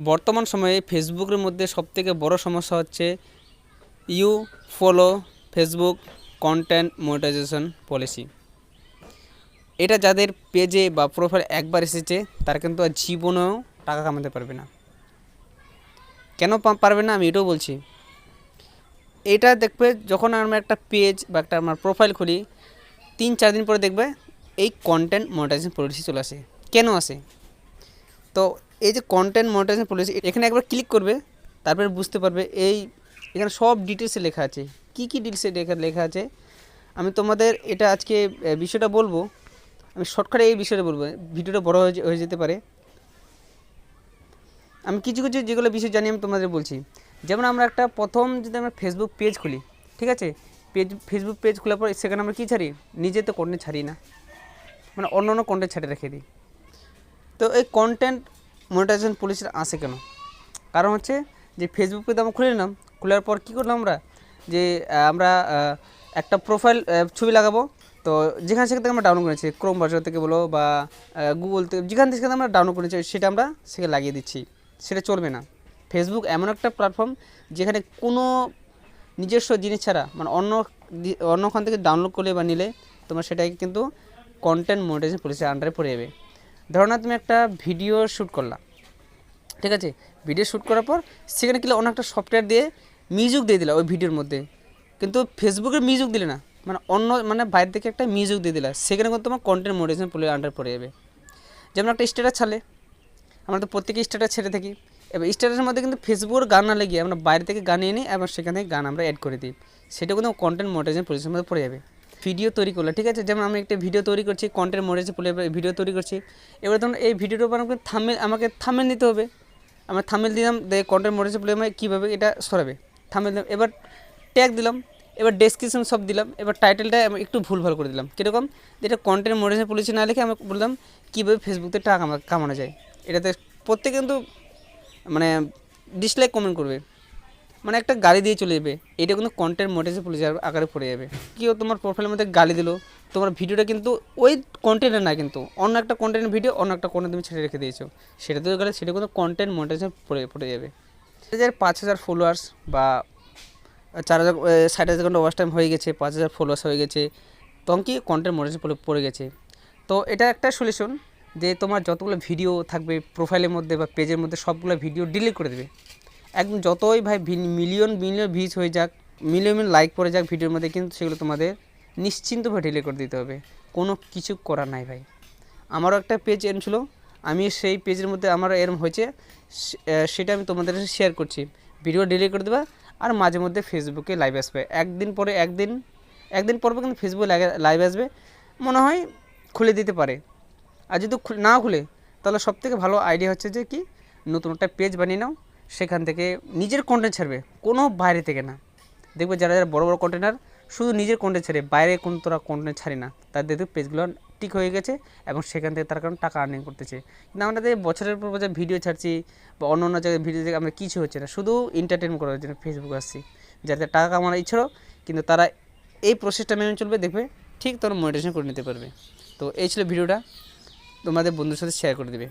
বর্তমান সময়ে ফেসবুকের মধ্যে সবথেকে বড় সমস্যা হচ্ছে you follow Facebook content monetization policy. এটা যাদের পেজে বা প্রোফাইল একবার এসেছে, তারা কিন্তু আর জীবনেও টাকা কামাতে পারবে না। কেন পারবে না আমি এটাও বলছি। এটা দেখবে যখন আমরা একটা পেজ বা একটা আমার প্রোফাইল খুলি, তিন চার দিন পরে দেখবে এই কন্টেন্ট মনিটাইজেশন পলিসি চলে আসে। কেন আসে? তো এই যে কন্টেন্ট মনিটাইজেশন পলিসি এখানে একবার ক্লিক করবে, তারপরে বুঝতে পারবে এই, এখানে সব ডিটেলসে লেখা আছে। কি কি ডিটেলসে লেখা আছে? আমি তোমাদের এটা আজকে বিষয়টা বলব। আমি শর্টকাটে এই বিষয়টা বলব। ভিডিওটা বড় হয়ে হয়ে যেতে পারে। আমি কিছু কিছু যেগুলো বিষয় জানি, আমি তোমাদের বলছি। যেমন আমরা একটা প্রথম যদি আমরা ফেসবুক পেজ খুলি, ঠিক আছে? পেজ ফেসবুক পেজ খোলার পর সেখানে আমরা কী ছাড়ি? নিজে তো কন্টেন্ট ছাড়ি না। মানে অন্য অন্য কন্টেন্ট ছাড়ে রেখে দিই। তো এই কন্টেন্ট মনিটাইজেশন পলিসিটা আসে কেন? কারণ হচ্ছে যে ফেসবুক পেজ আমরা খুলে নিলাম, খোলার পর কী করলাম আমরা? যে আমরা একটা প্রোফাইল ছবি লাগাবো। তো যেখানে থেকে আমরা ডাউনলোড করেছি ক্রোম ব্রাউজার থেকে বলো বা গুগল থেকে, যেখান থেকে আমরা ডাউনলোড করেছি, সেটা আমরা সেখানে লাগিয়ে দিচ্ছি। সেটা চলবে না। ফেসবুক এমন একটা প্ল্যাটফর্ম যেখানে কোনো নিজস্ব জিনিস ছাড়া মানে অন্য দি- অন্য ওখান থেকে ডাউনলোড করলে বা নিলে, তোমার সেটাকে কিন্তু কন্টেন্ট মনিটাইজেশন পলিসির আন্ডারে পড়ে যাবে। ধরো না তুমি একটা ভিডিও শ্যুট করলা, ঠিক আছে? ভিডিও শ্যুট করার পর সেখানে কিলে অন্য একটা সফটওয়্যার দিয়ে মিউজিক দিয়ে দিলা ওই ভিডিওর মধ্যে। কিন্তু ফেসবুকের মিউজিক দিলে না মানে অন্য মানে বাইরে থেকে একটা মিউজিক দিয়ে দিলা। সেখানে কিন্তু তোমার কন্টেন্ট মনিটাইজেশন পলিসির আন্ডার পড়ে যাবে। যেমন একটা স্ট্যাটাস ছাড়লে, আমরা তো প্রত্যেকে স্ট্যাটাস ছেড়ে থাকি। এবার স্ট্যাটাসের মধ্যে কিন্তু ফেসবুকের গান না লাগিয়ে আমরা বাইরে থেকে গান এনে এবং সেখান থেকে গান আমরা অ্যাড করে দিই। সেটা কিন্তু কন্টেন্ট মনিটাইজেশন পলিসির মধ্যে পড়ে যাবে। ভিডিও তৈরি করলে, ঠিক আছে? যেমন আমি একটা ভিডিও তৈরি করছি কন্টেন্ট মনিটাইজেশন ভিডিও তৈরি করছি। এবার ধরুন এই ভিডিওটার উপর আমাকে থামেল আমাকে থামেল নিতে হবে। আমরা থামেল দিলাম কন্টেন্ট পলিসি আমাকে কীভাবে এটা সরাবে? থামেল দিলাম, এবার ট্যাগ দিলাম, এবার ডেসক্রিপশন সব দিলাম, এবার টাইটেলটা আমি একটু ভুল ভালো করে দিলাম। কীরকম? যেটা কন্টেন্ট মনিটাইজেশন পলিসি না লিখে আমি বললাম, কীভাবে ফেসবুক থেকে টাকা কামা- কামানো যায়। এটাতে প্রত্যেকে কিন্তু মানে ডিসলাইক কমেন্ট করবে। মানে একটা গালি দিয়ে চলে যাবে। এটা কিন্তু কন্টেন্ট মোটেজে পুলিশ আকারে পড়ে যাবে। কেউ তোমার প্রোফাইলের মধ্যে গালি দিলো, তোমার ভিডিওটা কিন্তু ওই কন্টেন্টের না কিন্তু। অন্য একটা কন্টেন্ট ভিডিও অন্য একটা কন্টেন্ট তুমি ছেড়ে রেখে দিয়েছ। সেটাতে গেলে সেটা কিন্তু কন্টেন্ট মোটেজে পড়ে পড়ে যাবে। হাজার পাঁচ হাজার ফলোয়ার্স বা চার হাজার ষাট হাজার ঘণ্টা ওয়াচ টাইম হয়ে গেছে, পাঁচ হাজার ফলোয়ার্স হয়ে গেছে, তখন কি কন্টেন্ট মোটেজে পড়ে গেছে? তো এটা একটা সলিউশন যে তোমার যতগুলো ভিডিও থাকবে প্রোফাইলের মধ্যে বা পেজের মধ্যে সবগুলো ভিডিও ডিলিট করে দেবে। একদম যতই ভাই মিলিয়ন মিলিয়ন ভিউজ হয়ে যাক মিলিয়ন লাইক পড়ে যাক ভিডিওর মধ্যে, কিন্তু সেগুলো তোমাদের নিশ্চিন্তভাবে ডিলিট করে দিতে হবে। কোনো কিছু করার নাই ভাই। আমারও একটা পেজ এরম ছিল, আমি সেই পেজের মধ্যে আমার এরম হয়েছে সেটা আমি তোমাদের শেয়ার করছি। ভিডিও ডিলিট করে দেবা, আর মাঝে মধ্যে ফেসবুকে লাইভ আসবে। একদিন পরে একদিন একদিন পর কিন্তু ফেসবুকে লাইভ আসবে। মনে হয় খুলে দিতে পারে। আর যদি না খুলে, তাহলে সব থেকে ভালো আইডিয়া হচ্ছে যে কি, নতুন একটা পেজ বানিয়ে নাও। সেখান থেকে নিজের কন্টেন্ট ছাড়বে, কোনো বাইরে থেকে না। দেখবে যারা যারা বড় বড় কন্টেনার শুধু নিজের কন্টেন্ট ছাড়ে, বাইরে কোনো তোরা কন্টেন্ট ছাড়ি না। তাদের দেখবে পেজগুলো ঠিক হয়ে গেছে এবং সেখান থেকে তার কারণ টাকা আর্নিং করতেছে। কিন্তু আমরা যে বছরের পর বছর ভিডিও ছাড়ছি বা অন্য অন্য জায়গায় ভিডিও থেকে আমরা কিছু হচ্ছে না, শুধু এন্টারটেনমেন্ট করার জন্য ফেসবুকে আসছি। যাতে টাকা কামানোর ইচ্ছাও কিন্তু তারা এই প্রসেসটা মেনে চলবে, দেখবে ঠিক তোরা মনিটাইজেশন করে নিতে পারবে। তো এই ছিল ভিডিওটা তোমাদের বন্ধুর সাথে শেয়ার করে দেবে।